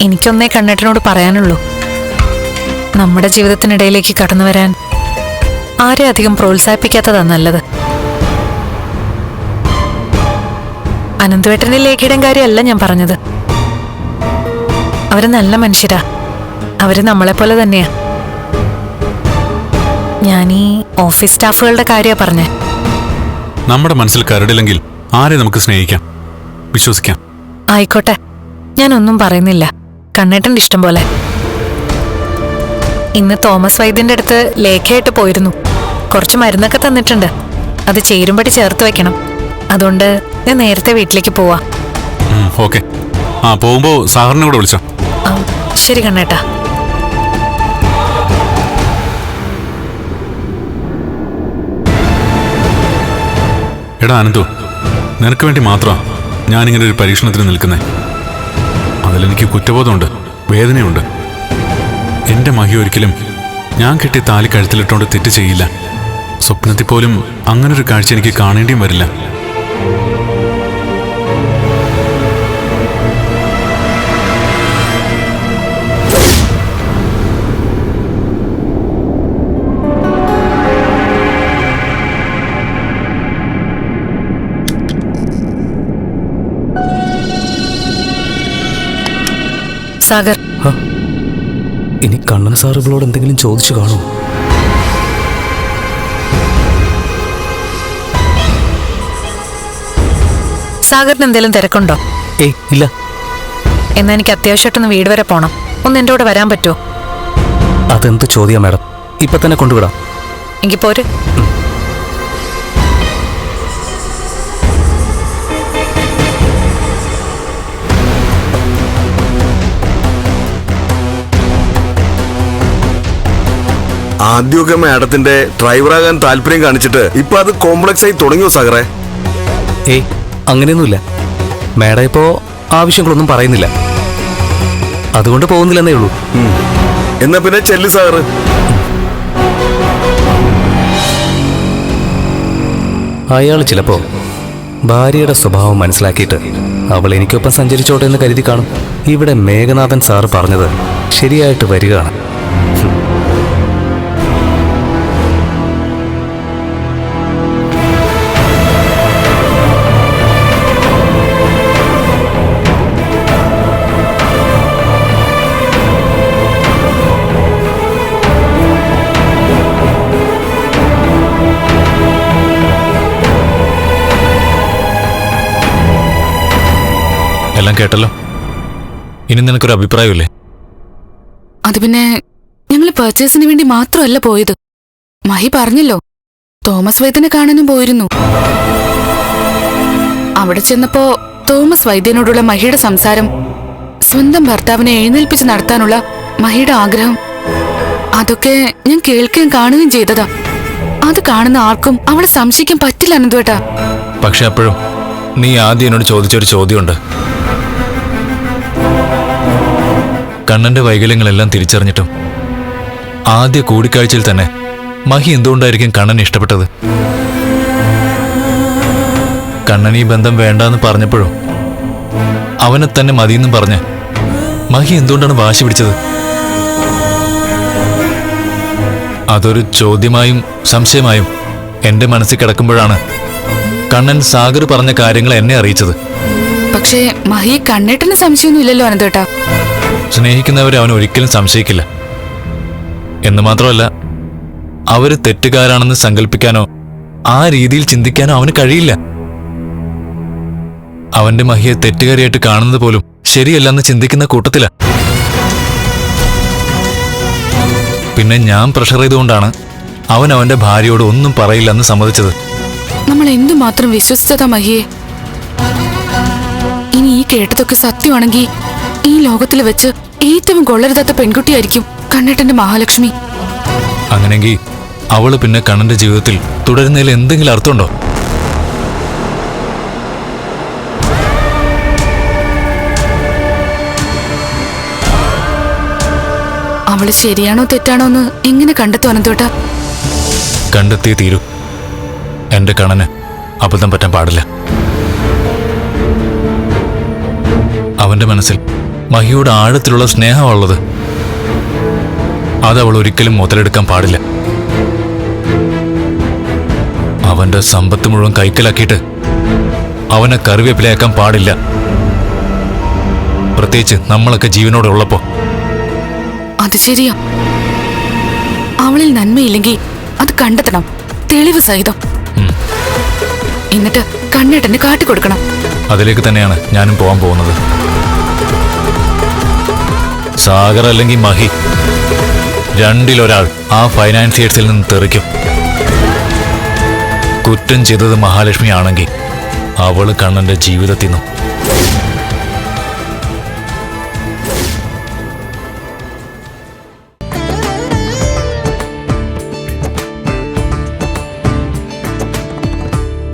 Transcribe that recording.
എനിക്കൊന്നേ കണ്ണേട്ടനോട് പറയാനുള്ളൂ. നമ്മുടെ ജീവിതത്തിനിടയിലേക്ക് കടന്നു വരാൻ ആരെ അധികം പ്രോത്സാഹിപ്പിക്കാത്തതാ നല്ലത്. അനന്തുവേട്ടന്റെ ലേഖയുടെ കാര്യമല്ല ഞാൻ പറഞ്ഞത്. അവർ നല്ല മനുഷ്യരാ. അവർ നമ്മളെപ്പോലെ തന്നെയാ. ഞാൻ ഈ ഓഫീസ് സ്റ്റാഫുകളുടെ കാര്യമാണ് പറഞ്ഞേ. നമ്മുടെ മനസ്സിൽ കരടില്ലെങ്കിൽ ആരെ നമുക്ക് സ്നേഹിക്കാം? വിശ്വസിക്കാം. ആയിക്കോട്ടെ. ഞാനൊന്നും പറയുന്നില്ല. കണ്ണേട്ടന്റെ ഇഷ്ടം പോലെ. ഇന്ന് തോമസ് വൈദ്യന്റെ അടുത്ത് ലേഖയായിട്ട് പോയിരുന്നു. കുറച്ച് മരുന്നൊക്കെ തന്നിട്ടുണ്ട്. അത് ചേരുമ്പടി ചേർത്ത് വെക്കണം. അതുകൊണ്ട് ഞാൻ നേരത്തെ വീട്ടിലേക്ക് പോവാ. ഓക്കെ. ആ പോകുമ്പോ സാറിനെ കൂടെ വിളിച്ചോ. ശരി കണ്ണേട്ടാ. എടാ അനന്തു. നിനക്ക് വേണ്ടി മാത്രമാ ഞാനിങ്ങനെ ഒരു പരീക്ഷണത്തിന് നിൽക്കുന്നേ. അതിലെനിക്ക് കുറ്റബോധമുണ്ട് വേദനയുണ്ട്. എന്റെ മഹി ഒരിക്കലും ഞാൻ കെട്ടി താലി കഴുത്തിലിട്ടുകൊണ്ട് തെറ്റ് ചെയ്യില്ല. സ്വപ്നത്തിൽ പോലും അങ്ങനൊരു കാഴ്ച എനിക്ക് കാണേണ്ടിയും വരില്ല. സാഗർ. ഇനി കണ്ണൻ സാർ ഇവളോട് എന്തെങ്കിലും ചോദിച്ചു കാണൂ സാഗറിന് എന്തെങ്കിലും തിരക്കുണ്ടോ? ഏയ് ഇല്ല. എന്നാ എനിക്ക് അത്യാവശ്യമായിട്ടൊന്ന് വീട് വരെ പോണം. ഒന്ന് എന്റെ കൂടെ വരാൻ പറ്റുമോ അതെന്ത് ചോദ്യം മാഡം? ഇപ്പൊ തന്നെ കൊണ്ടുവിടാം. എങ്കിൽ പോര്. ആദ്യമൊക്കെ മാഡത്തിന്റെ ഡ്രൈവറാകാൻ താല്പര്യം കാണിച്ചിട്ട് ഇപ്പൊ അത് കോംപ്ലക്സ് ആയി തുടങ്ങിയോ സാഗറെ? ഏയ് അങ്ങനെയൊന്നുമില്ല. മാഡം ഇപ്പോ ആവശ്യങ്ങളൊന്നും പറയുന്നില്ല. അതുകൊണ്ട് പോകുന്നില്ലെന്നേ ഉള്ളൂ. എന്നാ പിന്നെ ചെല്ലു സാറ് അയാൾ ചിലപ്പോ ഭാര്യയുടെ സ്വഭാവം മനസ്സിലാക്കിയിട്ട് അവൾ എനിക്കൊപ്പം സഞ്ചരിച്ചോട്ടെ എന്ന് കരുതി കാണും. ഇവിടെ മേഘനാഥൻ സാറ് പറഞ്ഞത് ശരിയായിട്ട് വരികയാണ്. എല്ലാം കേട്ടല്ലോ. ഇനി നിനക്കൊരു അഭിപ്രായമില്ലേ അത് പിന്നെ ഞങ്ങൾ പർച്ചേസിന് വേണ്ടി മാത്രമല്ല പോയത്. മഹി പറഞ്ഞല്ലോ തോമസ് വൈദ്യനെ കാണാനും പോയിരുന്നു. അവിടെ ചെന്നപ്പോ തോമസ് വൈദ്യനോടുള്ള മഹിയുടെ സംസാരം സ്വന്തം ഭർത്താവിനെ എഴുന്നേൽപ്പിച്ച് നടത്താനുള്ള മഹിയുടെ ആഗ്രഹം അതൊക്കെ ഞാൻ കേൾക്കുകയും കാണുകയും ചെയ്തതാ. അത് കാണുന്ന ആർക്കും അവളെ സംശയിക്കാൻ പറ്റില്ല അനന്തുവേട്ടാ. പക്ഷെ അപ്പോഴും നീ ആദ്യം എന്നോട് ചോദിച്ചൊരു ചോദ്യമുണ്ട്. കണ്ണന്റെ വൈകല്യങ്ങളെല്ലാം തിരിച്ചറിഞ്ഞിട്ടും ആദ്യ കൂടിക്കാഴ്ചയിൽ തന്നെ മഹി എന്തുകൊണ്ടായിരിക്കും കണ്ണൻ ഇഷ്ടപ്പെട്ടത്? കണ്ണൻ ഈ ബന്ധം വേണ്ടെന്ന് പറഞ്ഞപ്പോഴും? അവനെ തന്നെ മതിയെന്നും പറഞ്ഞ് മഹി എന്തുകൊണ്ടാണ് വാശി പിടിച്ചത്? അതൊരു ചോദ്യമായും സംശയമായും എന്റെ മനസ്സിൽ കിടക്കുമ്പോഴാണ് കണ്ണൻ സാഗർ പറഞ്ഞ കാര്യങ്ങൾ എന്നെ അറിയിച്ചത്. പക്ഷേ മഹി കണ്ണേട്ടന് സംശയമൊന്നുമില്ലല്ലോ അനന്തേട്ടാ. സ്നേഹിക്കുന്നവരെ അവൻ ഒരിക്കലും സംശയിക്കില്ല. എന്ന് മാത്രമല്ല അവർ തെറ്റുകാരാണെന്ന് സങ്കല്പിക്കാനോ ആ രീതിയിൽ ചിന്തിക്കാനോ അവന് കഴിയില്ല. അവന്റെ മഹിയെ തെറ്റുകാരിയായിട്ട് കാണുന്നത് പോലും ശരിയല്ലെന്ന് ചിന്തിക്കുന്ന കൂട്ടത്തില. പിന്നെ ഞാൻ പ്രഷർ ചെയ്തുകൊണ്ടാണ് അവൻ അവന്റെ ഭാര്യയോട് ഒന്നും പറയില്ലെന്ന് സമ്മതിച്ചത്. നമ്മൾ എന്തുമാത്രം വിശ്വസിച്ചതാ മഹിയെ? ഇനി ഈ കേട്ടതൊക്കെ സത്യമാണെങ്കിൽ ഈ ലോകത്തിൽ വെച്ച് ഏറ്റവും കൊള്ളരുതാത്ത പെൺകുട്ടിയായിരിക്കും കണ്ണേട്ടന്റെ മഹാലക്ഷ്മി. അങ്ങനെങ്കിൽ അവൾ പിന്നെ കണ്ണന്റെ ജീവിതത്തിൽ തുടരുന്നതിൽ എന്തെങ്കിലും അർത്ഥമുണ്ടോ? അവൾ ശരിയാണോ തെറ്റാണോ എന്ന് എങ്ങനെ കണ്ടെത്തും അനന്തോട്ട? കണ്ടെത്തിയേ തീരൂ. എന്റെ കണ്ണന് അബദ്ധം പറ്റാൻ പാടില്ല. അവന്റെ മനസ്സിൽ മഹിയോട് ആഴത്തിലുള്ള സ്നേഹമുള്ളത്. അതവൾ ഒരിക്കലും മുതലെടുക്കാൻ പാടില്ല. അവന്റെ സമ്പത്ത് മുഴുവൻ കൈക്കലാക്കിയിട്ട് അവനെ കറിവേപ്പിലയാക്കാൻ പാടില്ല. പ്രത്യേകിച്ച് നമ്മളൊക്കെ ജീവനോടെ ഉള്ളപ്പോ. അത് ശരിയാ. അവളിൽ നന്മയില്ലെങ്കിൽ അത് കണ്ടെത്തണം. തെളിവ് സഹിതം. എന്നിട്ട് കണ്ണേട്ടന് കാട്ടിക്കൊടുക്കണം. അതിലേക്ക് തന്നെയാണ് ഞാനും പോകാൻ പോകുന്നത്. സാഗർ അല്ലെങ്കിൽ മഹി രണ്ടിലൊരാൾ ആ ഫൈനാൻസിയേഴ്സിൽ നിന്ന് തെറിക്കും. കുറ്റം ചെയ്തത് മഹാലക്ഷ്മി ആണെങ്കിൽ അവൾ കണ്ണന്റെ ജീവിതത്തിൽ നിന്നും